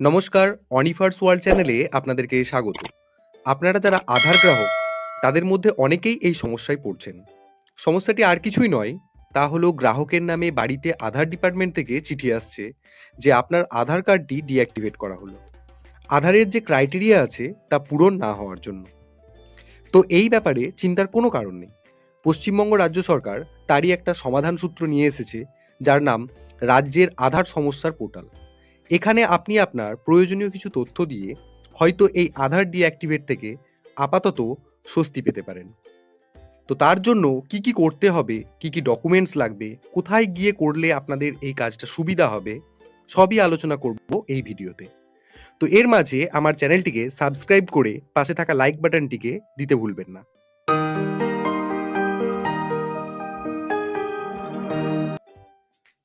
নমস্কার অনিফার্স ওয়ার্ল্ড চ্যানেলে আপনাদেরকে স্বাগত। আপনারা যারা আধার গ্রাহক, তাদের মধ্যে অনেকেই এই সমস্যায় পড়ছেন। সমস্যাটি আর কিছুই নয়, তা হলো গ্রাহকের নামে বাড়িতে আধার ডিপার্টমেন্ট থেকে চিঠি আসছে যে আপনার আধার কার্ডটি ডিঅ্যাক্টিভেট করা হলো। আধারের যে ক্রাইটেরিয়া আছে, তা পূরণ না হওয়ার জন্য। তো এই ব্যাপারে চিন্তার কোনো কারণ নেই। পশ্চিমবঙ্গ রাজ্য সরকার তারই একটা সমাধান সূত্র নিয়ে এসেছে, যার নাম, রাজ্যের আধার সমস্যার পোর্টাল। এখানে আপনি আপনার প্রয়োজনীয় কিছু তথ্য দিয়ে হয়তো এই আধার ডিঅ্যাক্টিভেট থেকে আপাতত স্বস্তি পেতে পারেন। তো তার জন্য কি কি করতে হবে, কি কি ডকুমেন্টস লাগবে, কোথায় গিয়ে করলে আপনাদের এই কাজটা সুবিধা হবে, সবই আলোচনা করব এই ভিডিওতে। তো এর মাঝে আমার চ্যানেলটিকে সাবস্ক্রাইব করে পাশে থাকা লাইক বাটনটিকে দিতে ভুলবেন না।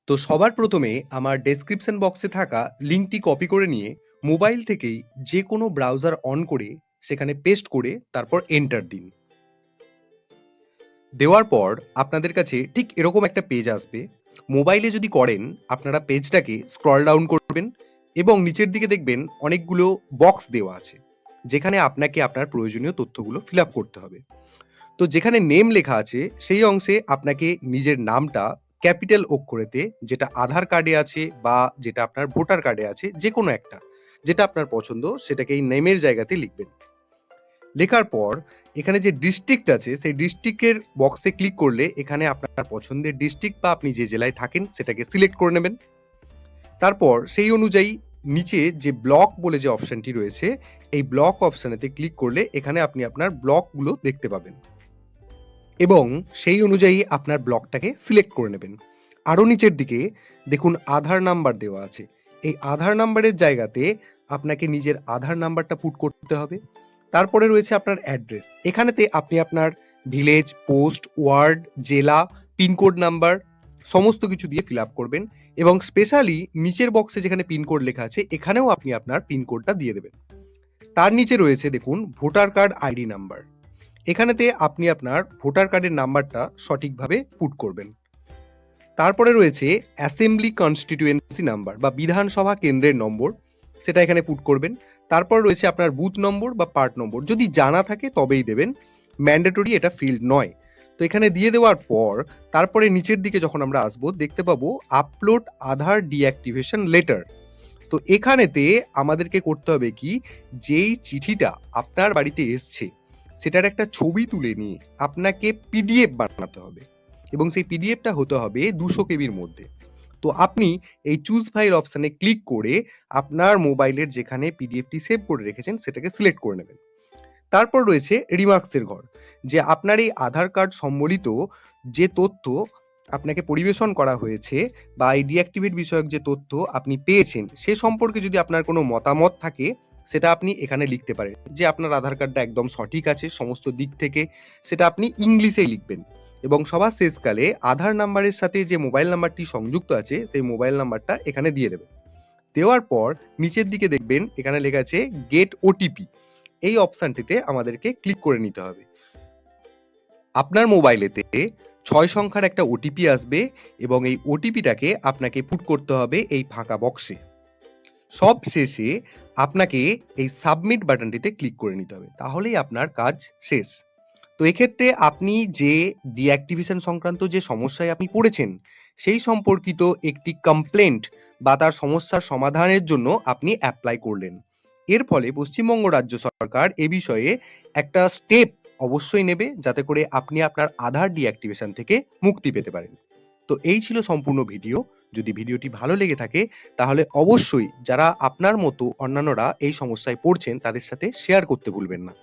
তো সবার প্রথমে আমার ডেসক্রিপশন বক্সে থাকা লিঙ্কটি কপি করে নিয়ে মোবাইল থেকেই যে কোনো ব্রাউজার অন করে সেখানে পেস্ট করে তারপর এন্টার দিন। দেওয়ার পর আপনাদের কাছে ঠিক এরকম একটা পেজ আসবে। মোবাইলে যদি করেন, আপনারা পেজটাকে স্ক্রল ডাউন করবেন এবং নিচের দিকে দেখবেন অনেকগুলো বক্স দেওয়া আছে, যেখানে আপনাকে আপনার প্রয়োজনীয় তথ্যগুলো ফিল করতে হবে। তো যেখানে নেম লেখা আছে, সেই অংশে আপনাকে নিজের নামটা ক্যাপিটাল অক্ষরেতে যেটা আধার কার্ডে আছে বা যেটা আপনার ভোটার কার্ডে আছে যে কোনো একটা, যেটা আপনার পছন্দ, সেটাকে এই নেমের জায়গাতে লিখবেন। লেখার পর এখানে যে ডিস্ট্রিক্ট আছে, সেই ডিস্ট্রিক্টের বক্সে ক্লিক করলে এখানে আপনার পছন্দের ডিস্ট্রিক্ট বা আপনি যে জেলায় থাকেন, সেটাকে সিলেক্ট করে নেবেন। তারপর সেই অনুযায়ী নিচে যে ব্লক বলে যে অপশানটি রয়েছে, এই ব্লক অপশানেতে ক্লিক করলে এখানে আপনি আপনার ব্লকগুলো দেখতে পাবেন। এবং সেই অনুযায়ী আপনার ব্লকটাকে সিলেক্ট করে নেবেন। আরও নিচের দিকে দেখুন আধার নাম্বার দেওয়া আছে। এই আধার নাম্বারের জায়গাতে আপনাকে নিজের আধার নাম্বারটা পুট করতে হবে। তারপরে রয়েছে আপনার অ্যাড্রেস। এখানেতে আপনি আপনার ভিলেজ, পোস্ট, ওয়ার্ড, জেলা, পিনকোড নাম্বার সমস্ত কিছু দিয়ে ফিল আপ করবেন এবং স্পেশালি নিচের বক্সে যেখানে পিনকোড লেখা আছে, এখানেও আপনি আপনার পিনকোডটা দিয়ে দেবেন। তার নিচে রয়েছে দেখুন ভোটার কার্ড আইডি নাম্বার। এখানেতে আপনি আপনার ভোটার কার্ডের নাম্বারটা সঠিকভাবে পুট করবেন। তারপরে রয়েছে অ্যাসেম্বলি কনস্টিটিউয়েন্সি নাম্বার বা বিধানসভা কেন্দ্রের নম্বর, সেটা এখানে পুট করবেন। তারপর রয়েছে আপনার বুথ নম্বর বা পার্ট নম্বর। যদি জানা থাকে তবেই দেবেন, ম্যান্ডেটরি এটা ফিল্ড নয়। তো এখানে দিয়ে দেওয়ার পর, তারপরে নিচের দিকে যখন আমরা আসব, দেখতে পাবো আপলোড আধার ডিঅ্যাক্টিভেশন লেটার। তো এখানেতে আমাদেরকে করতে হবে কি? যেই চিঠিটা আপনার বাড়িতে এসছে সেটার একটা ছবি তুলে নিয়ে আপনাকে পিডিএফ বানাতে হবে এবং সেই পিডিএফটা হতে হবে দুশো কেবির মধ্যে। তো আপনি এই চুজ ফাইল অপশানে ক্লিক করে আপনার মোবাইলের যেখানে পিডিএফটি সেভ করে রেখেছেন সেটাকে সিলেক্ট করে নেবেন। তারপর রয়েছে রিমার্কসের ঘর, যে আপনার এই আধার কার্ড সম্বলিত যে তথ্য আপনাকে পরিবেশন করা হয়েছে বা এই ডিঅ্যাক্টিভেট বিষয়ক যে তথ্য আপনি পেয়েছেন সে সম্পর্কে যদি আপনার কোনো মতামত থাকে সেটা আপনি এখানে লিখতে পারেন। যে আপনার আধার কার্ডটা একদম সঠিক আছে সমস্ত দিক থেকে, সেটা আপনি ইংলিশেই লিখবেন। এবং সবার শেষকালে আধার নাম্বারের সাথে যে মোবাইল নাম্বারটি সংযুক্ত আছে, সেই মোবাইল নাম্বারটা এখানে দিয়ে দেবেন। দেওয়ার পর নিচের দিকে দেখবেন এখানে লেখা আছে গেট ওটিপি। এই অপশানটিতে আমাদেরকে ক্লিক করে নিতে হবে। আপনার মোবাইলেতে ছয় সংখ্যার একটা ওটিপি আসবে এবং এই ওটিপিটাকে আপনাকে পুট করতে হবে এই ফাঁকা বক্সে। সব শেষে আপনাকে এই সাবমিট বাটনটিতে ক্লিক করে নিতে হবে। তাহলেই আপনার কাজ শেষ। তো এক্ষেত্রে আপনি যে ডিঅ্যাক্টিভেশন সংক্রান্ত যে সমস্যায় আপনি পড়েছেন, সেই সম্পর্কিত একটি কমপ্লেন্ট বা তার সমস্যার সমাধানের জন্য আপনি অ্যাপ্লাই করলেন। এর ফলে পশ্চিমবঙ্গ রাজ্য সরকার এ বিষয়ে একটা স্টেপ অবশ্যই নেবে, যাতে করে আপনি আপনার আধার ডিঅ্যাক্টিভেশন থেকে মুক্তি পেতে পারেন। তো এই ছিল সম্পূর্ণ ভিডিও যদি ভিডিওটি ভালো লেগে থাকে, তাহলে অবশ্যই যারা আপনার মতো অন্যান্যরা এই সমস্যায় পড়ছেন, তাদের সাথে শেয়ার করতে ভুলবেন না।